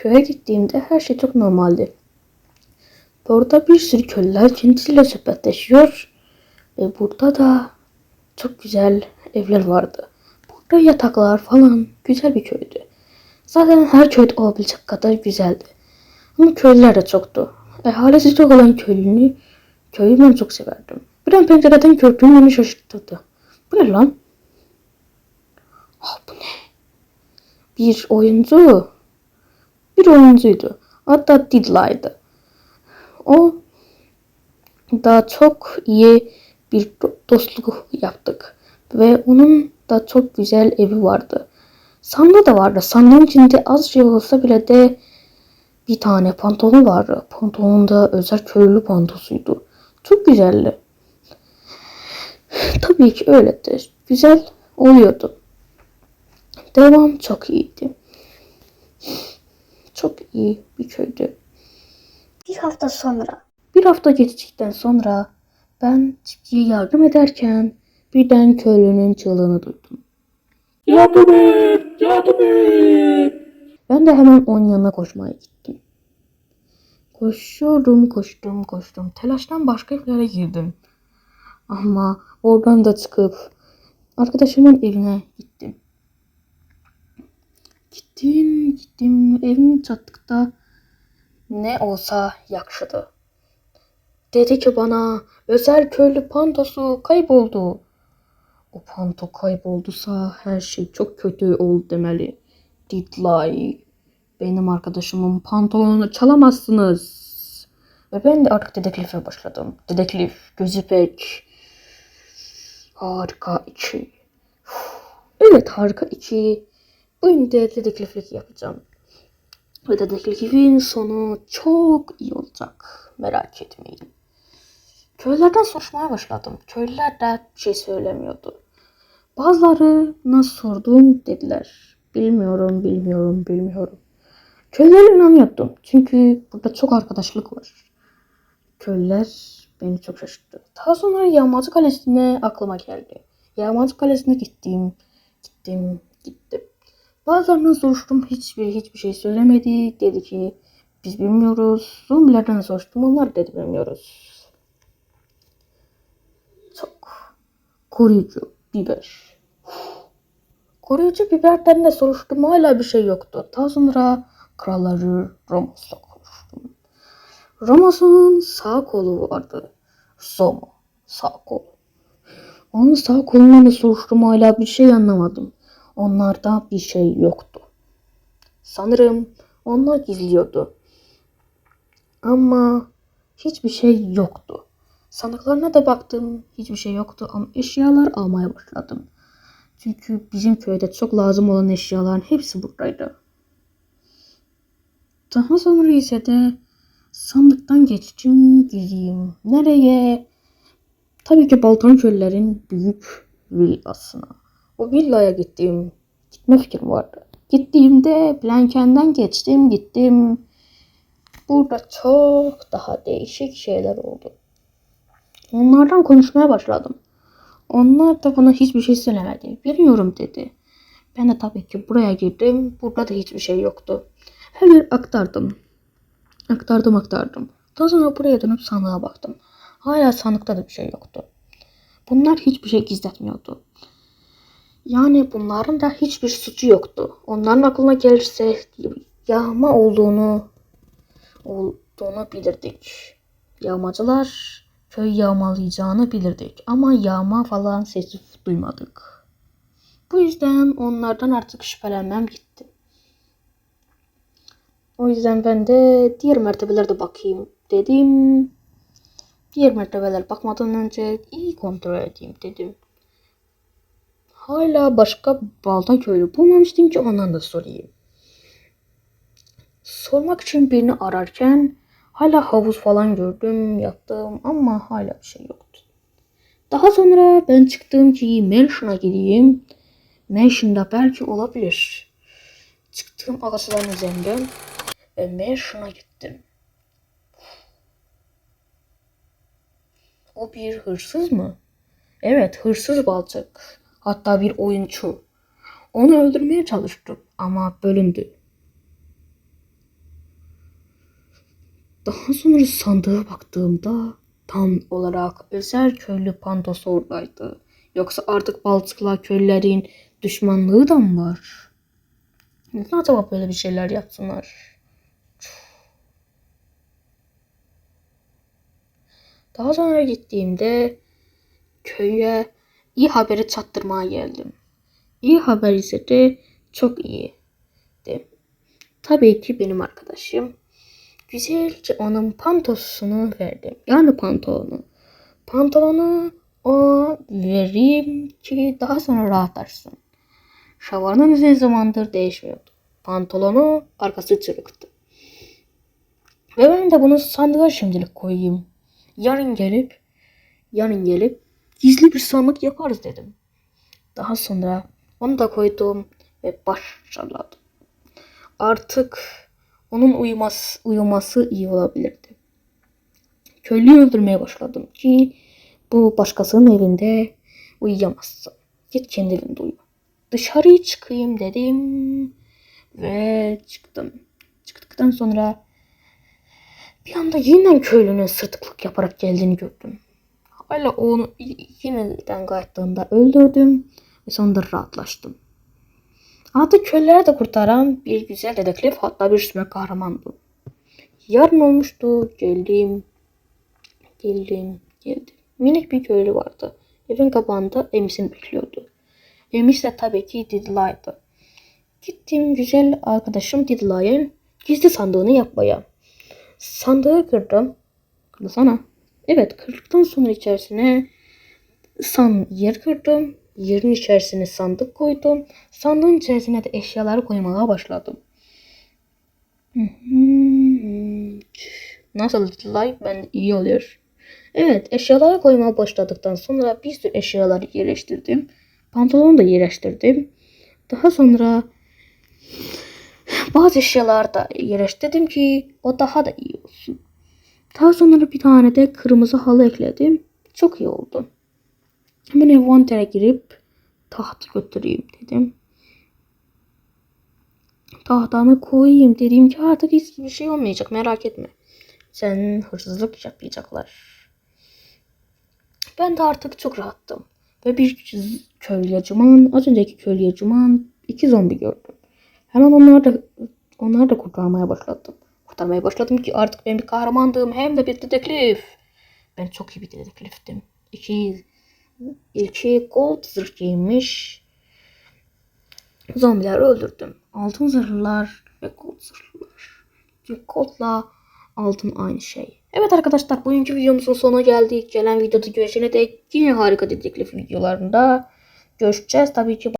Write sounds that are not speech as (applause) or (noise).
Köye gittiğimde her şey çok normaldi. Burada bir sürü köylüler kendisiyle sohbetleşiyor. Ve burada da çok güzel evler vardı. Burada yataklar falan güzel bir köydü. Zaten her köyde olabilecek kadar güzeldi. Ama köylüler de çoktu. Ahalisi çok olan köylünü, köyü ben çok severdim. Bir an pencereden gördüğüm beni şaşırttırdı. Bu ne lan? Ah bu ne? Bir oyuncu. Bir oyuncuydu. Hatta Didla'ydı. O da çok iyi bir do- dostluk yaptık. Ve onun da çok güzel evi vardı. Sandığı da vardı. Sandığın içinde az şey olsa bile de bir tane pantolon vardı. Pantolon da özel köylü pantosuydu. Çok güzeldi. (sighs) Tabii ki öyledir. Güzel oluyordu. Devam çok iyiydi. Çok iyi bir köydü. Bir hafta sonra Bir hafta geçtikten sonra ben çiftçiye yardım ederken birden köylünün çığlığını duydum. Yardım et! Yardım et! Ben de hemen onun yanına koşmaya gittim. Koşuyorum, koştum, koştum. Telaştan başka evlere girdim. Ama oradan da çıkıp arkadaşımın evine gittim. Gittim, gittim. Evim çattıkta ne olsa yakışıdı. Dedi ki bana özel köylü pantosu kayboldu. O panto kaybolduysa her şey çok kötü oldu demeli. Didlay. Benim arkadaşımın pantolonunu çalamazsınız. Ve ben de artık dedektife başladım. Dedektif, gözü pek. Harika iki. Evet harika iki. Bugün de dedektiflik yapacağım. Ve dedektifin sonu çok iyi olacak. Merak etmeyin. Köylerden soruşmaya başladım. Köylüler de bir şey söylemiyordu. Bazılarına sordum dediler. Bilmiyorum, bilmiyorum, bilmiyorum. Köylere inanıyordum. Çünkü burada çok arkadaşlık var. Köylüler beni çok şaşırttı. Daha sonra Yağmacı Kalesi'ne aklıma geldi. Yağmacı Kalesi'ne gittim, gittim, gittim. Bazılarına soruştum. Hiçbir hiçbir şey söylemedi. Dedi ki biz bilmiyoruz. Zombilerden soruştum. Onlar dedi bilmiyoruz. Çok koruyucu biber. Koruyucu biberden de soruştum. Hala bir şey yoktu. Daha sonra kralları Ramos'la konuştum. Ramos'un sağ kolu vardı. Somo. Sağ kol. Onun sağ kolundan da soruştum. Hala bir şey anlamadım. Onlarda bir şey yoktu. Sanırım onlar gizliyordu. Ama hiçbir şey yoktu. Sandıklarına da baktım. Hiçbir şey yoktu ama eşyalar almaya başladım. Çünkü bizim köyde çok lazım olan eşyaların hepsi buradaydı. Daha sonra ise de sandıktan geçtim gideyim. Nereye? Tabii ki Baltan Köylerin büyük villasına. O villaya gittim. Gitme fikrim vardı. Gittiğimde Blanken'den geçtim gittim. Burada çok daha değişik şeyler oldu. Onlardan konuşmaya başladım. Onlar da bana hiçbir şey söylemedi. Bilmiyorum dedi. Ben de tabii ki buraya girdim. Burada da hiçbir şey yoktu. Her yer aktardım. Aktardım aktardım. Daha sonra buraya dönüp sandığa baktım. Hala sandıkta da bir şey yoktu. Bunlar hiçbir şey gizletmiyordu. Yani bunların da hiçbir suçu yoktu. Onların aklına gelirse yağma olduğunu olduğunu bilirdik. Yağmacılar köy yağmalayacağını bilirdik ama yağma falan sesi duymadık. Bu yüzden onlardan artık şüphelenmem gitti. O yüzden ben de diğer mertebelerde bakayım dedim. Diğer mertebeler bakmadan önce iyi kontrol edeyim dedim. Hala başka balta köylü bulmamıştım ki ondan da sorayım. Sormak için birini ararken hala havuz falan gördüm, yaptım ama hala bir şey yoktu. Daha sonra ben çıktım ki Mansion'a gideyim. Mansion'da belki olabilir. Çıktım ağaçların üzerinden ve Mansion'a gittim. O bir hırsız mı? Evet, hırsız balçık. Hatta bir oyuncu. Onu öldürmeye çalıştım ama bölündü. Daha sonra sandığa baktığımda tam olarak özel köylü pandos oradaydı. Yoksa artık Baltıklar köylülerin düşmanlığı da mı var? Neden acaba böyle bir şeyler yapsınlar? Daha sonra gittiğimde köye iyi haberi çattırmaya geldim. İyi haber ise de çok iyiydi. Tabii ki benim arkadaşım. Güzelce onun pantosunu verdim. Yani pantolonu. Pantolonu o vereyim ki daha sonra rahatlarsın. Şavarının uzun zamandır değişmiyordu. Pantolonu arkası çırıktı. Ve ben de bunu sandığa şimdilik koyayım. Yarın gelip yarın gelip gizli bir sandık yaparız dedim. Daha sonra onu da koydum ve başladım. Artık onun uyuması, uyuması iyi olabilirdi. Köylüyü öldürmeye başladım ki bu başkasının evinde uyuyamazsın. Git kendi evinde uyu. Dışarıya çıkayım dedim ve çıktım. Çıktıktan sonra bir anda yeniden köylünün sırtıklık yaparak geldiğini gördüm. Hala onu yeniden kayıttığında öldürdüm ve sonunda rahatlaştım. Artık köylüleri de kurtaran bir güzel dedektif hatta bir süper kahramandı. Yarın olmuştu. Geldim. Geldim. Geldim. Minik bir köylü vardı. Evin kapağında emisini bekliyordu. Emis de tabii ki Didla'ydı. Gittim güzel arkadaşım Didla'nın gizli sandığını yapmaya. Sandığı kırdım. Kırsana. Evet kırdıktan sonra içerisine san yer kırdım. Yerin içerisine sandık koydum. Sandığın içerisine de eşyaları koymaya başladım. Nasıl like ben iyi oluyor. Evet eşyaları koymaya başladıktan sonra bir sürü eşyaları yerleştirdim. Pantolonu da yerleştirdim. Daha sonra bazı eşyalar da yerleştirdim ki o daha da iyi olsun. Daha sonra bir tane de kırmızı halı ekledim. Çok iyi oldu. Hemen envantere girip tahtı götüreyim dedim. Tahtanı koyayım dedim ki artık hiçbir şey olmayacak merak etme. Sen hırsızlık yapmayacaklar. Ben de artık çok rahattım. Ve bir köylü cuman, az önceki köylü cuman iki zombi gördüm. Hemen onları da, onları da kurtarmaya başladım. Kurtarmaya başladım ki artık ben bir kahramandım hem de bir dedektif. Ben çok iyi bir dedektiftim. İki, iki gold zırh. Zombileri öldürdüm. Altın zırhlılar ve gold zırhlılar. Çünkü goldla altın aynı şey. Evet arkadaşlar bugünkü videomuzun sonuna geldik. Gelen videoda görüşene dek yine harika dedektif videolarında görüşeceğiz. Tabii ki